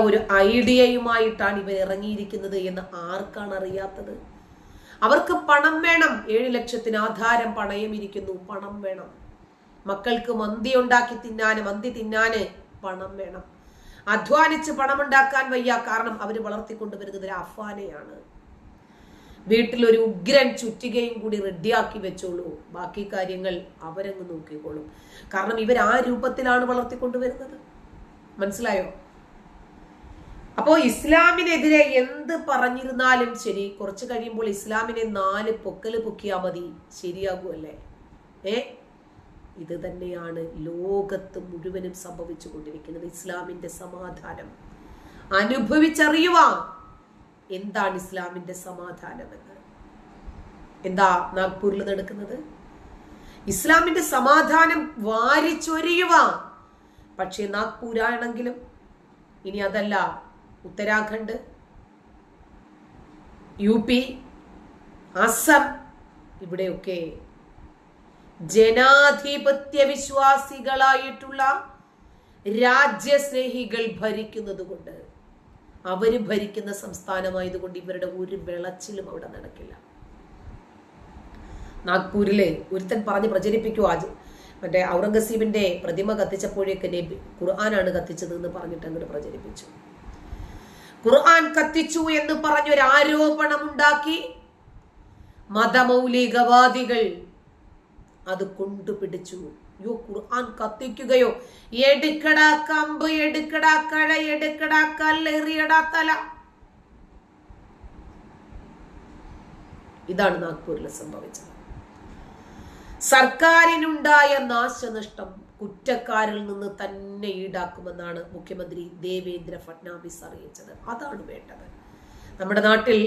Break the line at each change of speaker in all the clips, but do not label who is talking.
ഒരു ഐഡിയയുമായിട്ടാണ് ഇവർ ഇറങ്ങിയിരിക്കുന്നത് എന്ന് ആർക്കാണ് അറിയാത്തത്? അവർക്ക് പണം വേണം. ഏഴ് ലക്ഷത്തിന് ആധാരം പണയം ഇരിക്കുന്നു. പണം വേണം. മക്കൾക്ക് മന്തി ഉണ്ടാക്കി തിന്നാന് മന്തി തിന്നാന് പണം വേണം. അധ്വാനിച്ച് പണമുണ്ടാക്കാൻ വയ്യ. കാരണം അവർ വളർത്തിക്കൊണ്ടുവരുന്നത് ഒരു അഫാനയാണ്. വീട്ടിൽ ഒരു ഉഗ്രൻ ചുറ്റികയും കൂടി റെഡിയാക്കി വെച്ചോളൂ. ബാക്കി കാര്യങ്ങൾ അവരങ്ങ് നോക്കിക്കോളും. കാരണം ഇവർ ആ രൂപത്തിലാണ് വളർത്തിക്കൊണ്ടുവരുന്നത്. മനസ്സിലായോ? അപ്പോ ഇസ്ലാമിനെതിരെ എന്ത് പറഞ്ഞിരുന്നാലും ശരി കുറച്ച് കഴിയുമ്പോൾ ഇസ്ലാമിനെ നാല് പൊക്കൽ പൊക്കിയാ മതി ശരിയാകുമല്ലേ ഏ? ഇത് തന്നെയാണ് ലോകത്ത് മുഴുവനും സംഭവിച്ചു കൊണ്ടിരിക്കുന്നത് ഇസ്ലാമിന്റെ സമാധാനം. അനുഭവിച്ചറിയുവാ എന്താണ് ഇസ്ലാമിന്റെ സമാധാനം എന്ന്? എന്താ നാഗ്പൂരിൽ നടക്കുന്നത്? ഇസ്ലാമിന്റെ സമാധാനം വാരിച്ചൊരിയുവാ പക്ഷേ നാഗ്പൂരാണെങ്കിലും ഇനി അതല്ല ഉത്തരാഖണ്ഡ് യു പി അസം ഇവിടെയൊക്കെ ജനാധിപത്യ വിശ്വാസികളായിട്ടുള്ള രാജ്യസ്നേഹികൾ ഭരിക്കുന്നത് കൊണ്ട് അവർ ഭരിക്കുന്ന സംസ്ഥാനമായതുകൊണ്ട് ഇവരുടെ ഒരു വിളച്ചിലും അവിടെ നടക്കില്ല. നാഗ്പൂരിലെ ഒരുത്തൻ പറഞ്ഞ് പ്രചരിപ്പിക്കുക മറ്റേ ഔറംഗസീബിന്റെ പ്രതിമ കത്തിച്ചപ്പോഴേക്ക് ഖുർആനാണ് കത്തിച്ചത് എന്ന് പറഞ്ഞിട്ട് അങ്ങോട്ട് പ്രചരിപ്പിച്ചു. ഖുർആൻ കത്തിച്ചു എന്ന് പറഞ്ഞൊരു ആരോപണം ഉണ്ടാക്കി മതമൗലികവാദികൾ അത് കൊണ്ടുപിടിച്ചു. യോ ഖുർആൻ കത്തിക്കുകയോ? എടുക്കടാ കമ്പ് എടുക്കടാ കഴ എടുക്കടാ കല്ലെറിയടാ തല. ഇതാണ് നാഗ്പൂരിൽ സംഭവിച്ചത്. സർക്കാരിനുണ്ടായ നാശനഷ്ടം കുറ്റക്കാരിൽ നിന്ന് തന്നെ ഈടാക്കുമെന്നാണ് മുഖ്യമന്ത്രി ദേവേന്ദ്ര ഫട്നാവിസ് അറിയിച്ചത്. അതാണ് വേണ്ടത്. നമ്മുടെ നാട്ടിൽ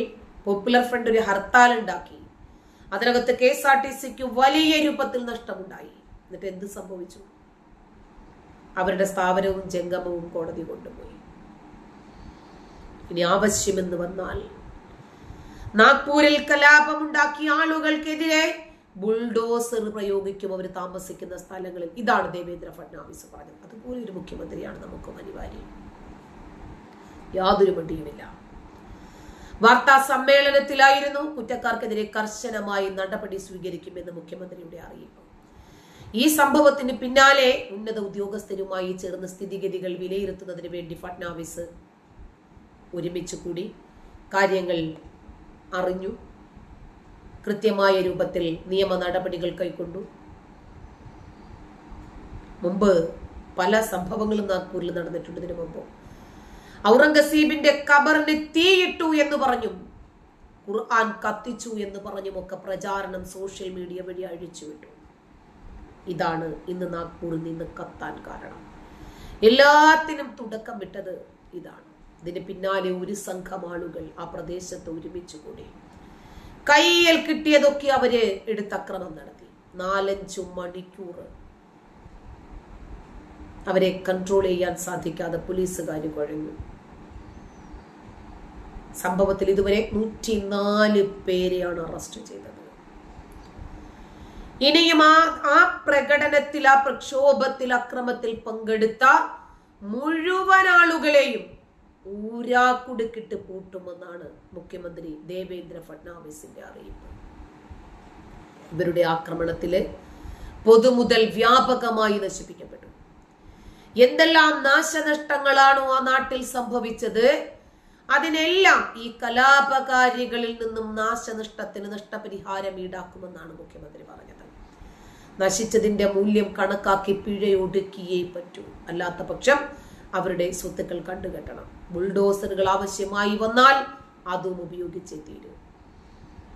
പോപ്പുലർ ഫ്രണ്ട് ഒരു ഹർത്താൽ ഉണ്ടാക്കി. അതിനകത്ത് കെ എസ് ആർ ടി സിക്ക് വലിയ രൂപത്തിൽ നഷ്ടമുണ്ടായി. എന്നിട്ട് എന്ത് സംഭവിച്ചു? അവരുടെ സ്ഥാപനവും ജംഗമവും കോടതി കൊണ്ടുപോയി. ഇനി ആവശ്യമെന്ന് വന്നാൽ നാഗ്പൂരിൽ കലാപമുണ്ടാക്കിയ ആളുകൾക്കെതിരെ ബുൾഡോസർ പ്രയോഗിക്കും അവർ താമസിക്കുന്ന സ്ഥലങ്ങളിൽ. ഇതാണ് ദേവേന്ദ്ര ഫഡ്നാവിസ് പറഞ്ഞത്. അതുപോലെ ഒരു മുഖ്യമന്ത്രിയാണ് നമുക്കും അനിവാര്യം. യാതൊരു മടിയുമില്ല. വാർത്താ സമ്മേളനത്തിലായിരുന്നു കുറ്റക്കാർക്കെതിരെ കർശനമായി നടപടി സ്വീകരിക്കുമെന്ന് മുഖ്യമന്ത്രിയുടെ അറിയിപ്പ്. ഈ സംഭവത്തിന് പിന്നാലെ ഉന്നത ഉദ്യോഗസ്ഥരുമായി ചേർന്ന് സ്ഥിതിഗതികൾ വിലയിരുത്തുന്നതിന് വേണ്ടി ഫഡ്നാവിസ് ഒരുമിച്ച് കൂടി കാര്യങ്ങൾ അറിഞ്ഞു. കൃത്യമായ രൂപത്തിൽ നിയമ നടപടികൾ കൈക്കൊണ്ടു. മുമ്പ് പല സംഭവങ്ങളും നാഗ്പൂരിൽ നടന്നിട്ടുണ്ട് ഇതിനു മുമ്പ്. ഔറംഗസീബിന്റെ കബറിന് തീയിട്ടു എന്ന് പറഞ്ഞും ഖുർആൻ കത്തിച്ചു എന്ന് പറഞ്ഞും ഒക്കെ പ്രചാരണം സോഷ്യൽ മീഡിയ വഴി അഴിച്ചുവിട്ടു. ഇതാണ് ഇന്ന് നാഗ്പൂരിൽ നിന്ന് കത്താൻ കാരണം. എല്ലാത്തിനും തുടക്കം വിട്ടത് ഇതാണ്. ഇതിന് പിന്നാലെ ഒരു സംഘം ആളുകൾ ആ പ്രദേശത്ത് ഒരുമിച്ച് കൂടി. കയ്യിൽ കിട്ടിയതൊക്കെ അവർ എടുത്തക്രമം നടത്തി. നാലഞ്ചു മണിക്കൂർ അവരെ കൺട്രോൾ ചെയ്യാൻ സാധിക്കാതെ പോലീസുകാർ കുഴഞ്ഞു. സംഭവത്തിൽ ഇതുവരെ നൂറ്റിനാല് പേരെയാണ് അറസ്റ്റ് ചെയ്തത്. ഇനിയും ആ ആ പ്രകടനത്തിൽ ആ പ്രക്ഷോഭത്തിൽ അക്രമത്തിൽ പങ്കെടുത്ത മുഴുവൻ ആളുകളെയും ഊരാക്കുടുക്കിട്ട് പൂട്ടുമെന്നാണ് മുഖ്യമന്ത്രി ദേവേന്ദ്ര ഫഡ്നാവിസിന്റെ അറിയിപ്പ്. ഇവരുടെ ആക്രമണത്തിൽ പൊതുമുതൽ വ്യാപകമായി നശിപ്പിക്കപ്പെട്ടു. എന്തെല്ലാം നാശനഷ്ടങ്ങളാണോ ആ നാട്ടിൽ സംഭവിച്ചത്? അതിനെല്ലാം ഈ കലാപകാരികളിൽ നിന്നും നാശനഷ്ടത്തിന് നഷ്ടപരിഹാരം ഈടാക്കുമെന്നാണ് മുഖ്യമന്ത്രി പറഞ്ഞത്. നശിച്ചതിന്റെ മൂല്യം കണക്കാക്കി പിഴയൊടുക്കിയേ പറ്റൂ. അല്ലാത്ത പക്ഷം അവരുടെ സ്വത്തുക്കൾ കണ്ടുകെട്ടണം. ബുൾഡോസറുകൾ ആവശ്യമായി വന്നാൽ അതും ഉപയോഗിച്ചേ തീരൂ.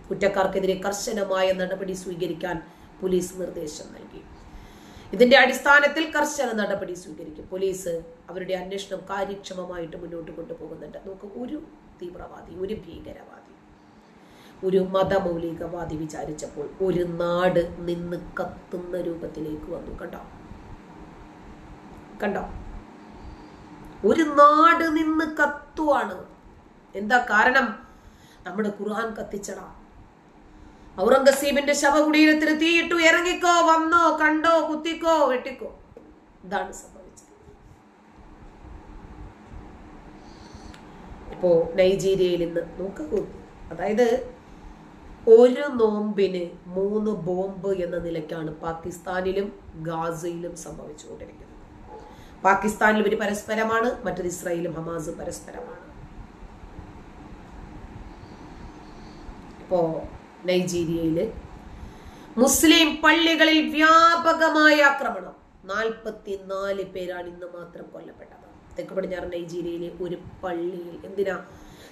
കുറ്റക്കാർക്കെതിരെ കർശനമായ നടപടി സ്വീകരിക്കാൻ പോലീസ് നിർദ്ദേശം നൽകി. ഇതിന്റെ അടിസ്ഥാനത്തിൽ കർശന നടപടി സ്വീകരിക്കും. പോലീസ് അവരുടെ അന്വേഷണം കാര്യക്ഷമമായിട്ട് മുന്നോട്ട് കൊണ്ടുപോകുന്നുണ്ട്. നമുക്ക് ഒരു തീവ്രവാദി ഒരു ഭീകരവാദി ഒരു മതമൗലികവാദി വിചാരിച്ചപ്പോൾ ഒരു നാട് നിന്ന് കത്തുന്ന രൂപത്തിലേക്ക് വന്നു. കണ്ടോ? കണ്ടോ? ഒരു നാട് നിന്ന് കത്തുവാണ്. എന്താ കാരണം? നമ്മുടെ ഖുർആൻ കത്തിച്ചടാ. ഔറംഗസീബിന്റെ ശവകുടീരത്തിന് തീയിട്ടു ഇറങ്ങിക്കോ വന്നോ കണ്ടോ കുത്തിക്കോ വെട്ടിക്കോ. ഇതാണ് സംഭവിച്ചത്. ഇപ്പോ നൈജീരിയയിൽ ഇന്ന് നോക്കൂ. അതായത് ഒരു നോമ്പിന് മൂന്ന് ബോംബ് എന്ന നിലയ്ക്കാണ് പാകിസ്ഥാനിലും ഗാസയിലും സംഭവിച്ചുകൊണ്ടിരിക്കുന്നത്. പാകിസ്ഥാനിൽ ഇവർ പരസ്പരമാണ് മറ്റത് ഇസ്രായേലും ഹമാസും പരസ്പരമാണ്. ഇപ്പോ നൈജീരിയയിൽ മുസ്ലിം പള്ളികളിൽ വ്യാപകമായ ആക്രമണം. നാൽപ്പത്തിനാല് പേരാണ് ഇന്ന് മാത്രം കൊല്ലപ്പെട്ടത്. തെക്ക് പടിഞ്ഞാറ് നൈജീരിയയിലെ ഒരു പള്ളിയിൽ എന്തിനാ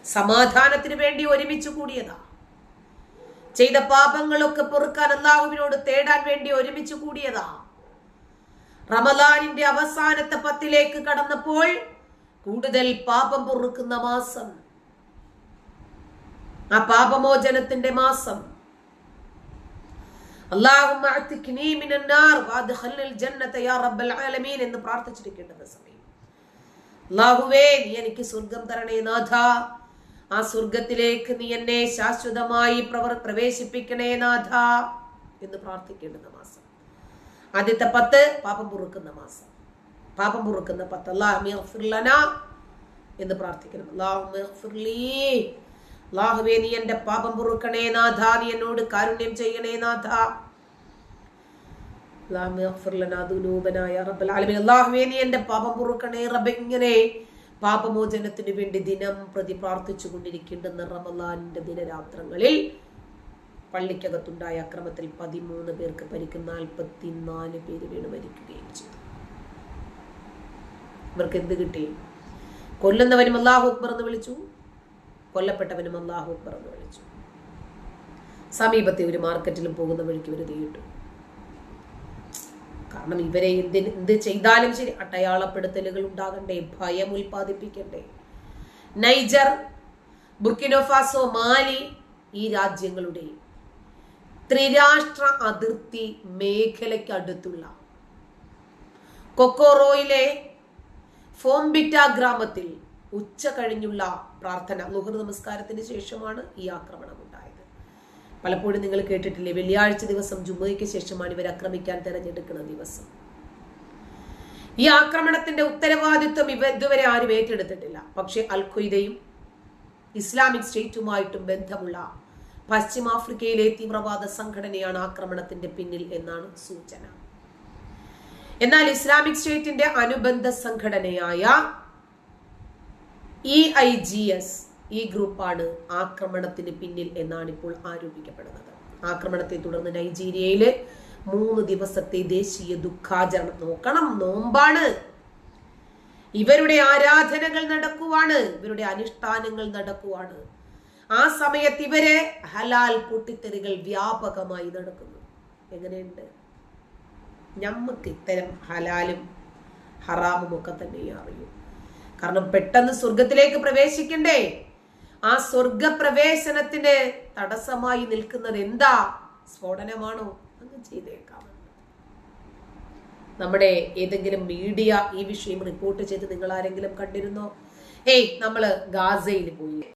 സമാധാനത്തിന് വേണ്ടി ഒരുമിച്ച് കൂടിയതാ? ചെയ്ത പാപങ്ങളൊക്കെ പൊറുക്കാൻ അള്ളാഹുവിനോട് തേടാൻ വേണ്ടി ഒരുമിച്ച് കൂടിയതാ? റമദാനിന്റെ അവസാനത്തെ പത്തിലേക്ക് കടന്നപ്പോൾ കൂടുതൽ പാപം പൊറുക്കുന്ന മാസം ആ പാപമോചനത്തിന്റെ മാസം. എന്ന് പ്രാർത്ഥിച്ചിരിക്കേണ്ടുന്ന സമയം. അള്ളാഹുവേ നീ എനിക്ക് സ്വർഗം തരണേ നാഥ. ആ സ്വർഗത്തിലേക്ക് നീ എന്നെ ശാശ്വതമായി പ്രവർ പ്രവേശിപ്പിക്കണേ നാഥ എന്ന് പ്രാർത്ഥിക്കേണ്ടുന്ന മാസം. ആദ്യത്തെ പത്ത് പാപം പൊറുക്കുന്ന മാസം. പാപം പൊറുക്കുന്ന പത്ത്. അള്ളാഹുലന എന്ന് പ്രാർത്ഥിക്കണം. അള്ളാഹുവേ നീ എന്റെ പാപം പൊറുക്കണേ നാഥ. നീ എന്നോട് കാരുണ്യം ചെയ്യണേ നാഥ. അള്ളാഹുവേ നീ പാപം പൊറുക്കണേ റബ്ബ്. ഇങ്ങനെ പാപമോചനത്തിന് വേണ്ടി ദിനം പ്രതി പ്രാർത്ഥിച്ചു കൊണ്ടിരിക്കേണ്ടുന്ന റമലാന്റെ ദിനരാത്രങ്ങളിൽ പള്ളിക്കകത്തുണ്ടായ അക്രമത്തിൽ പതിമൂന്ന് പേർക്ക് പരിക്ക് നാൽപ്പത്തിനാല് പേര് വീണ് മരിക്കുകയും ചെയ്തു. ഇവർക്ക് എന്ത് കിട്ടി? കൊല്ലുന്നവനും അള്ളാഹു അക്ബർ എന്ന് വിളിച്ചു. കൊല്ലപ്പെട്ടവനും അള്ളാഹു അക്ബർ എന്ന് വിളിച്ചു. സമീപത്തെ ഒരു മാർക്കറ്റിലും പോകുന്ന വഴിക്ക് ഇവർ തീയിട്ടു കാരണം ഇവരെ എന്തിന് എന്ത് ചെയ്താലും ശരി അടയാളപ്പെടുത്തലുകൾ ഉണ്ടാകണ്ടേ ഭയം ഉൽപ്പാദിപ്പിക്കണ്ടേ. നൈജർ ബുർക്കിനോഫാസോ മാലി ഈ രാജ്യങ്ങളുടെ ത്രിരാഷ്ട്ര അതിർത്തി മേഖലയ്ക്കടുത്തുള്ള കൊക്കോറോയിലെ ഫോംബിറ്റ ഗ്രാമത്തിൽ ഉച്ച കഴിഞ്ഞുള്ള പ്രാർത്ഥന ലുഹർ നമസ്കാരത്തിന് ശേഷമാണ് ഈ ആക്രമണം ഉണ്ടായത്. പലപ്പോഴും നിങ്ങൾ കേട്ടിട്ടില്ലേ വെള്ളിയാഴ്ച ദിവസം ജുമ്മയ്ക്ക് ശേഷമാണ് ഇവർ ആക്രമിക്കാൻ തെരഞ്ഞെടുക്കുന്ന ദിവസം. ഈ ആക്രമണത്തിന്റെ ഉത്തരവാദിത്വം ഇവ ഇതുവരെ ആരും ഏറ്റെടുത്തിട്ടില്ല. പക്ഷേ അൽ ഇസ്ലാമിക് സ്റ്റേറ്റുമായിട്ടും ബന്ധമുള്ള പശ്ചിമാഫ്രിക്കയിലെ തീവ്രവാദ സംഘടനയാണ് ആക്രമണത്തിന്റെ പിന്നിൽ എന്നാണ് സൂചന. എന്നാൽ ഇസ്ലാമിക് സ്റ്റേറ്റിന്റെ അനുബന്ധ സംഘടനയായ ഇ ഐ ജി എസ് ഈ ഗ്രൂപ്പാണ് ആക്രമണത്തിന് പിന്നിൽ എന്നാണ് ഇപ്പോൾ ആരോപിക്കപ്പെടുന്നത്. ആക്രമണത്തെ തുടർന്ന് നൈജീരിയയിൽ മൂന്ന് ദിവസത്തെ ദേശീയ ദുഃഖാചരണം. നോക്കണം നോമ്പാണ്. ഇവരുടെ ആരാധനകൾ നടക്കുവാണ്. ഇവരുടെ അനുഷ്ഠാനങ്ങൾ നടക്കുവാണ്. ആ സമയത്ത് ഇവരെ ഹലാൽ പൊട്ടിത്തെറികൾ വ്യാപകമായി നടക്കുന്നു. എങ്ങനെയുണ്ട്? നമുക്ക് ഇത്തരം ഹലാലും ഹറാമും ഒക്കെ തന്നെ അറിയും. കാരണം പെട്ടെന്ന് സ്വർഗത്തിലേക്ക് പ്രവേശിക്കണ്ടേ? ആ സ്വർഗപ്രവേശനത്തിന് തടസ്സമായി നിൽക്കുന്നത് എന്താ? സ്ഫോടനമാണോ? അങ്ങ് ചെയ്തേക്കാം. നമ്മുടെ ഏതെങ്കിലും മീഡിയ ഈ വിഷയം റിപ്പോർട്ട് ചെയ്ത് നിങ്ങൾ ആരെങ്കിലും കണ്ടിരുന്നോ? ഏയ് നമ്മൾ ഗാസയിൽ പോയി.